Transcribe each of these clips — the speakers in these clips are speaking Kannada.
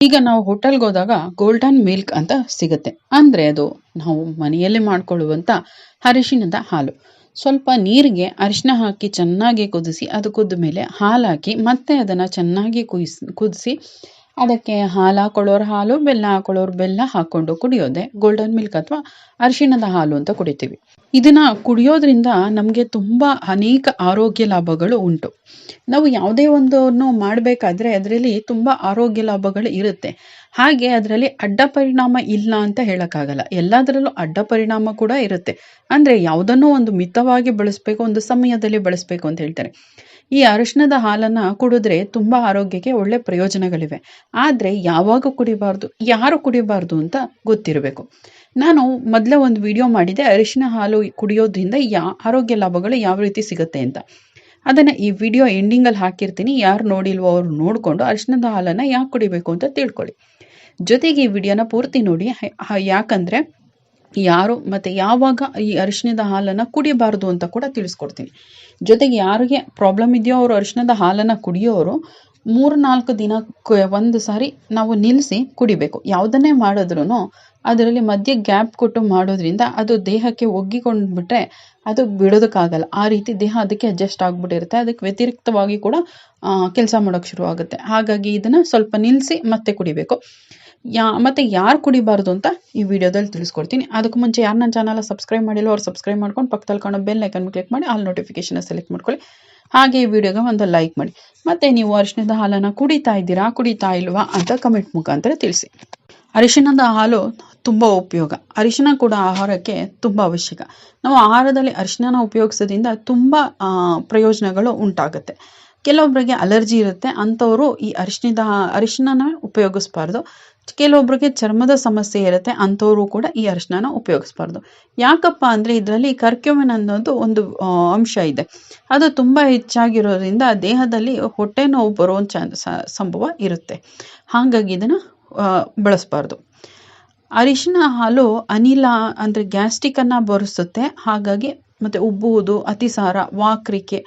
ಈಗ ನಾವು ಹೋಟೆಲ್ಗೆ ಹೋದಾಗ ಗೋಲ್ಡನ್ ಮಿಲ್ಕ್ ಅಂತ ಸಿಗುತ್ತೆ. ಅಂದರೆ ಅದು ನಾವು ಮನೆಯಲ್ಲೇ ಮಾಡ್ಕೊಳ್ಳುವಂತ ಅರಿಶಿಣದ ಹಾಲು. ಸ್ವಲ್ಪ ನೀರಿಗೆ ಅರಿಶಿನ ಹಾಕಿ ಚೆನ್ನಾಗಿ ಕುದಿಸಿ, ಅದು ಕುದ್ದ ಮೇಲೆ ಹಾಲು ಹಾಕಿ ಮತ್ತೆ ಅದನ್ನು ಚೆನ್ನಾಗಿ ಕುದಿಸಿ ಕುದಿಸಿ ಅದಕ್ಕೆ ಹಾಲು ಹಾಕೊಳ್ಳೋರು ಹಾಲು, ಬೆಲ್ಲ ಹಾಕೊಳ್ಳೋರು ಬೆಲ್ಲ ಹಾಕ್ಕೊಂಡು ಕುಡಿಯೋದೆ ಗೋಲ್ಡನ್ ಮಿಲ್ಕ್ ಅಥವಾ ಅರಿಶಿಣದ ಹಾಲು ಅಂತ ಕುಡಿತೀವಿ. ಇದನ್ನ ಕುಡಿಯೋದ್ರಿಂದ ನಮಗೆ ತುಂಬ ಅನೇಕ ಆರೋಗ್ಯ ಲಾಭಗಳು ಉಂಟು. ನಾವು ಯಾವುದೇ ಒಂದನ್ನು ಮಾಡಬೇಕಾದ್ರೆ ಅದರಲ್ಲಿ ತುಂಬ ಆರೋಗ್ಯ ಲಾಭಗಳು ಇರುತ್ತೆ. ಹಾಗೆ ಅದರಲ್ಲಿ ಅಡ್ಡ ಪರಿಣಾಮ ಇಲ್ಲ ಅಂತ ಹೇಳೋಕ್ಕಾಗಲ್ಲ. ಎಲ್ಲದರಲ್ಲೂ ಅಡ್ಡ ಪರಿಣಾಮ ಕೂಡ ಇರುತ್ತೆ. ಅಂದರೆ ಯಾವುದನ್ನೂ ಒಂದು ಮಿತವಾಗಿ ಬಳಸಬೇಕು, ಒಂದು ಸಮಯದಲ್ಲಿ ಬಳಸಬೇಕು ಅಂತ ಹೇಳ್ತಾರೆ. ಈ ಅರಿಶಿನದ ಹಾಲನ್ನು ಕುಡಿದ್ರೆ ತುಂಬ ಆರೋಗ್ಯಕ್ಕೆ ಒಳ್ಳೆ ಪ್ರಯೋಜನಗಳಿವೆ. ಆದರೆ ಯಾವಾಗ ಕುಡಿಬಾರ್ದು, ಯಾರು ಕುಡಿಬಾರ್ದು ಅಂತ ಗೊತ್ತಿರಬೇಕು. ನಾನು ಮೊದಲೇ ಒಂದು ವಿಡಿಯೋ ಮಾಡಿದೆ ಅರಿಶಿನ ಹಾಲು ಕುಡಿಯೋದ್ರಿಂದ ಯಾ, ಆರೋಗ್ಯ ಲಾಭಗಳು ಯಾವ ರೀತಿ ಸಿಗುತ್ತೆ ಅಂತ. ಅದನ್ನು ಈ ವಿಡಿಯೋ ಎಂಡಿಂಗಲ್ಲಿ ಹಾಕಿರ್ತೀನಿ, ಯಾರು ನೋಡಿಲ್ವೋ ಅವರು ನೋಡಿಕೊಂಡು ಅರಿಶಿನದ ಹಾಲನ್ನು ಯಾಕೆ ಕುಡಿಬೇಕು ಅಂತ ತಿಳ್ಕೊಳ್ಳಿ. ಜೊತೆಗೆ ಈ ವಿಡಿಯೋನ ಪೂರ್ತಿ ನೋಡಿ ಯಾಕಂದರೆ ಯಾರು ಮತ್ತು ಯಾವಾಗ ಈ ಅರಿಶಿಣದ ಹಾಲನ್ನು ಕುಡಿಬಾರ್ದು ಅಂತ ಕೂಡ ತಿಳಿಸ್ಕೊಡ್ತೀನಿ. ಜೊತೆಗೆ ಯಾರಿಗೆ ಪ್ರಾಬ್ಲಮ್ ಇದೆಯೋ ಅವರು ಅರಿಶಿಣದ ಹಾಲನ್ನು ಕುಡಿಯೋರು ಮೂರು ನಾಲ್ಕು ದಿನ ಒಂದು ಸಾರಿ ನಾವು ನಿಲ್ಲಿಸಿ ಕುಡಿಬೇಕು. ಯಾವುದನ್ನೇ ಮಾಡಿದ್ರೂ ಅದರಲ್ಲಿ ಮಧ್ಯೆ ಗ್ಯಾಪ್ ಕೊಟ್ಟು ಮಾಡೋದ್ರಿಂದ ಅದು ದೇಹಕ್ಕೆ ಒಗ್ಗಿಕೊಂಡ್ಬಿಟ್ರೆ ಅದು ಬಿಡೋದಕ್ಕಾಗಲ್ಲ. ಆ ರೀತಿ ದೇಹ ಅದಕ್ಕೆ ಅಡ್ಜಸ್ಟ್ ಆಗಿಬಿಟ್ಟಿರುತ್ತೆ. ಅದಕ್ಕೆ ವ್ಯತಿರಿಕ್ತವಾಗಿ ಕೂಡ ಕೆಲಸ ಮಾಡೋಕ್ಕೆ ಶುರುವಾಗುತ್ತೆ. ಹಾಗಾಗಿ ಇದನ್ನು ಸ್ವಲ್ಪ ನಿಲ್ಲಿಸಿ ಮತ್ತೆ ಕುಡಿಬೇಕು. ಯಾ, ಮತ್ತು ಯಾರು ಕುಡಿಬಾರ್ದು ಅಂತ ಈ ವಿಡಿಯೋದಲ್ಲಿ ತಿಳಿಸ್ಕೊಡ್ತೀನಿ. ಅದಕ್ಕೂ ಮುಂಚೆ ಯಾರು ನನ್ನ ಚಾನಲ್ ಸಬ್ಸ್ಕ್ರೈಬ್ ಮಾಡಿಲ್ಲ ಅವ್ರು ಸಬ್ಸ್ಕ್ರೈಬ್ ಮಾಡ್ಕೊಂಡು ಪಕ್ಕದಲ್ಲಿ ಕಾಣೋ ಬೆಲ್ ಐಕನ್ ಕ್ಲಿಕ್ ಮಾಡಿ ಆಲ್ ನೋಟಿಫಿಕೇಶನ್ ಸೆಲೆಕ್ಟ್ ಮಾಡ್ಕೊಳ್ಳಿ. ಹಾಗೆ ಈ ವಿಡಿಯೋಗೆ ಒಂದು ಲೈಕ್ ಮಾಡಿ. ಮತ್ತು ನೀವು ಅರಿಶಿಣದ ಹಾಲನ್ನು ಕುಡಿತಾ ಇದ್ದೀರಾ, ಕುಡಿತಾ ಇಲ್ವಾ ಅಂತ ಕಮೆಂಟ್ ಮುಖಾಂತರ ತಿಳಿಸಿ. ಅರಿಶಿಣದ ಹಾಲು ತುಂಬ ಉಪಯೋಗ. ಅರಿಶಿಣ ಕೂಡ ಆಹಾರಕ್ಕೆ ತುಂಬ ಅವಶ್ಯಕ. ನಾವು ಆಹಾರದಲ್ಲಿ ಅರಿಶಿನ ಉಪಯೋಗಿಸೋದ್ರಿಂದ ತುಂಬ ಪ್ರಯೋಜನಗಳು ಉಂಟಾಗುತ್ತೆ. ಕೆಲವೊಬ್ಬರಿಗೆ ಅಲರ್ಜಿ ಇರುತ್ತೆ, ಅಂಥವರು ಈ ಅರಿಶಿಣದ ಅರಿಶಿನ ಉಪಯೋಗಿಸ್ಬಾರ್ದು. ಕೆಲವೊಬ್ಬರಿಗೆ ಚರ್ಮದ ಸಮಸ್ಯೆ ಇರುತ್ತೆ, ಅಂಥವರು ಕೂಡ ಈ ಅರಿಶಿನ ಉಪಯೋಗಿಸ್ಬಾರ್ದು. ಯಾಕಪ್ಪ ಅಂದರೆ ಇದರಲ್ಲಿ ಕರ್ಕ್ಯೂಮಿನ್ ಅನ್ನೋದು ಒಂದು ಅಂಶ ಇದೆ. ಅದು ತುಂಬ ಹೆಚ್ಚಾಗಿರೋದ್ರಿಂದ ದೇಹದಲ್ಲಿ ಹೊಟ್ಟೆ ನೋವು ಬರೋ ಸಂಭವ ಇರುತ್ತೆ. ಹಾಗಾಗಿ ಇದನ್ನು ಬಳಸ್ಬಾರ್ದು. ಅರಿಶಿನ ಹಾಲು ಅನಿಲ ಅಂದರೆ ಗ್ಯಾಸ್ಟಿಕನ್ನು ಬರೆಸುತ್ತೆ. ಹಾಗಾಗಿ ಮತ್ತು ಉಬ್ಬುವುದು, ಅತಿಸಾರ, ವಾಕರಿಕೆ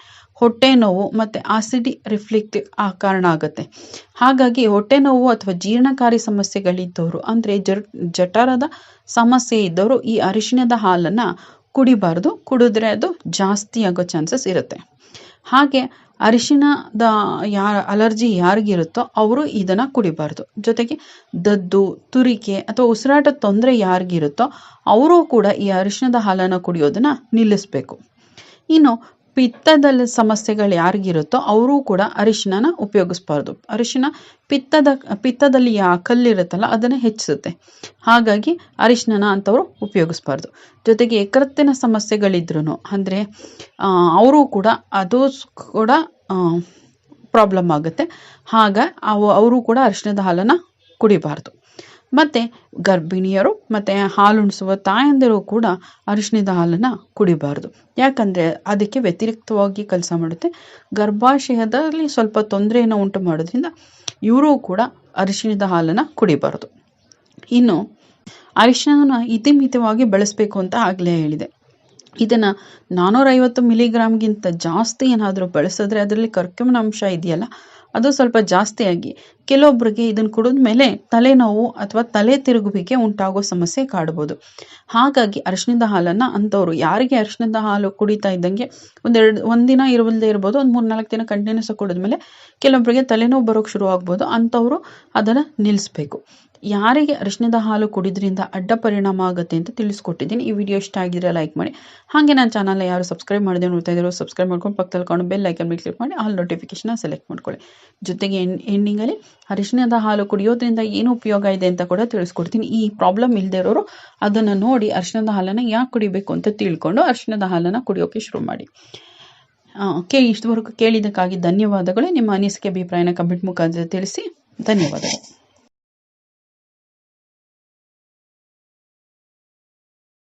ಹೊಟ್ಟೆ ನೋವು ಮತ್ತು ಆಸಿಡಿ ರಿಫ್ಲಿಕ್ಟ್ ಆ ಕಾರಣ ಆಗುತ್ತೆ. ಹಾಗಾಗಿ ಹೊಟ್ಟೆ ನೋವು ಅಥವಾ ಜೀರ್ಣಕಾರಿ ಸಮಸ್ಯೆಗಳಿದ್ದವರು, ಅಂದರೆ ಜಠರದ ಸಮಸ್ಯೆ ಇದ್ದವರು ಈ ಅರಿಶಿಣದ ಹಾಲನ್ನು ಕುಡಿಬಾರ್ದು, ಕುಡಿದ್ರೆ ಅದು ಜಾಸ್ತಿ ಆಗೋ ಚಾನ್ಸಸ್ ಇರುತ್ತೆ. ಹಾಗೆ ಅರಿಶಿಣದ ಯಾರ ಅಲರ್ಜಿ ಯಾರಿಗಿರುತ್ತೋ ಅವರು ಇದನ್ನು ಕುಡಿಬಾರ್ದು. ಜೊತೆಗೆ ದದ್ದು, ತುರಿಕೆ ಅಥವಾ ಉಸಿರಾಟದ ತೊಂದರೆ ಯಾರಿಗಿರುತ್ತೋ ಅವರು ಕೂಡ ಈ ಅರಿಶಿಣದ ಹಾಲನ್ನು ಕುಡಿಯೋದನ್ನು ನಿಲ್ಲಿಸಬೇಕು. ಇನ್ನು ಪಿತ್ತದಲ್ಲಿ ಸಮಸ್ಯೆಗಳು ಯಾರಿಗಿರುತ್ತೋ ಅವರು ಕೂಡ ಅರಿಶಿನ ಉಪಯೋಗಿಸ್ಬಾರ್ದು. ಅರಿಶಿನ ಪಿತ್ತದ, ಪಿತ್ತದಲ್ಲಿ ಯಾ ಕಲ್ಲಿರುತ್ತಲ್ಲ, ಅದನ್ನು ಹೆಚ್ಚಿಸುತ್ತೆ. ಹಾಗಾಗಿ ಅರಿಶಿನ ಅಂಥವ್ರು ಉಪಯೋಗಿಸ್ಬಾರ್ದು. ಜೊತೆಗೆ ಎಕರತ್ತಿನ ಸಮಸ್ಯೆಗಳಿದ್ರೂ ಅಂದರೆ ಅವರು ಕೂಡ ಅದು ಕೂಡ ಪ್ರಾಬ್ಲಮ್ ಆಗುತ್ತೆ. ಆಗ ಅವು, ಅವರು ಕೂಡ ಅರಿಶಿಣದ ಹಾಲನ್ನು ಕುಡಿಬಾರ್ದು. ಮತ್ತು ಗರ್ಭಿಣಿಯರು ಮತ್ತು ಹಾಲುಣಿಸುವ ತಾಯಂದಿರು ಕೂಡ ಅರಿಶಿಣದ ಹಾಲನ್ನು ಕುಡಿಬಾರ್ದು. ಯಾಕಂದರೆ ಅದಕ್ಕೆ ವ್ಯತಿರಿಕ್ತವಾಗಿ ಕೆಲಸ ಮಾಡುತ್ತೆ. ಗರ್ಭಾಶಯದಲ್ಲಿ ಸ್ವಲ್ಪ ತೊಂದರೆಯನ್ನು ಉಂಟು ಮಾಡೋದ್ರಿಂದ ಇವರು ಕೂಡ ಅರಿಶಿಣದ ಹಾಲನ್ನು ಕುಡಿಬಾರ್ದು. ಇನ್ನು ಅರಿಶಿಣನ ಇತಿಮಿತವಾಗಿ ಬಳಸಬೇಕು ಅಂತ ಆಗಲೇ ಹೇಳಿದೆ. ಇದನ್ನು ನಾನ್ನೂರೈವತ್ತು ಮಿಲಿಗ್ರಾಮ್ಗಿಂತ ಜಾಸ್ತಿ ಏನಾದರೂ ಬಳಸಿದ್ರೆ ಅದರಲ್ಲಿ ಕರ್ಕಮನ ಅಂಶ ಇದೆಯಲ್ಲ ಅದು ಸ್ವಲ್ಪ ಜಾಸ್ತಿಯಾಗಿ ಕೆಲವೊಬ್ಬರಿಗೆ ಇದನ್ನು ಕುಡಿದ ಮೇಲೆ ತಲೆನೋವು ಅಥವಾ ತಲೆ ತಿರುಗುವಿಕೆ ಉಂಟಾಗೋ ಸಮಸ್ಯೆ ಕಾಡ್ಬೋದು. ಹಾಗಾಗಿ ಅರಿಶಿಣದ ಹಾಲನ್ನು ಅಂಥವ್ರು ಯಾರಿಗೆ ಅರಿಶಿಣದ ಹಾಲು ಕುಡಿತಾ ಇದ್ದಂಗೆ ಒಂದೆರಡು ಒಂದಿನ ಇರುವುದೇ ಇರ್ಬೋದು, ಒಂದು ಮೂರು ನಾಲ್ಕು ದಿನ ಕಂಟಿನ್ಯೂಸ್ ಕುಡಿದ್ಮೇಲೆ ಕೆಲವೊಬ್ಬರಿಗೆ ತಲೆನೋವು ಬರೋಕೆ ಶುರು ಆಗ್ಬೋದು ಅಂಥವರು ಅದನ್ನು ನಿಲ್ಲಿಸ್ಬೇಕು ಯಾರಿಗೆ ಅರಿಶಿಣದ ಹಾಲು ಕುಡಿದ್ರಿಂದ ಅಡ್ಡ ಪರಿಣಾಮ ಆಗುತ್ತೆ ಅಂತ ತಿಳಿಸ್ಕೊಟ್ಟಿದ್ದೀನಿ. ಈ ವಿಡಿಯೋ ಇಷ್ಟ ಆಗಿದ್ರೆ ಲೈಕ್ ಮಾಡಿ. ಹಾಗೆ ನನ್ನ ಚಾನಲ್ನ ಯಾರು ಸಬ್ಸ್ಕ್ರೈಬ್ ಮಾಡಿದೆ ನೋಡ್ತಾ ಇದ್ರು ಸಬ್ಸ್ಕ್ರೈಬ್ ಮಾಡ್ಕೊಂಡು ಪಕ್ಕದಲ್ಲಿ ಕಾಣೋ ಬೆಲ್ ಐಕನ್ ಮೇಲೆ ಕ್ಲಿಕ್ ಮಾಡಿ ಆಲ್ ನೋಟಿಫಿಕೇಶನ್ ಸೆಲೆಕ್ಟ್ ಮಾಡ್ಕೊಳ್ಳಿ. ಜೊತೆಗೆ ಎಂಡ್ ಎಂಡಿಂಗಲ್ಲಿ ಅರಿಶಿಣದ ಹಾಲು ಕುಡಿಯೋದ್ರಿಂದ ಏನು ಉಪಯೋಗ ಇದೆ ಅಂತ ಕೂಡ ತಿಳಿಸ್ಕೊಡ್ತೀನಿ. ಈ ಪ್ರಾಬ್ಲಮ್ ಇಲ್ಲದೆ ಇರೋರು ಅದನ್ನು ನೋಡಿ ಅರಿಶಿಣದ ಹಾಲನ್ನು ಯಾಕೆ ಕುಡಿಬೇಕು ಅಂತ ತಿಳ್ಕೊಂಡು ಅರಿಶಿಣದ ಹಾಲನ್ನು ಕುಡಿಯೋಕೆ ಶುರು ಮಾಡಿ. ಕೇ ಇಷ್ಟವರೆಗೂ ಕೇಳಿದ್ದಕ್ಕಾಗಿ ಧನ್ಯವಾದಗಳು. ನಿಮ್ಮ ಅನಿಸಿಕೆ, ಅಭಿಪ್ರಾಯನ ಕಮೆಂಟ್ ಮುಖಾಂತರ ತಿಳಿಸಿ. ಧನ್ಯವಾದಗಳು.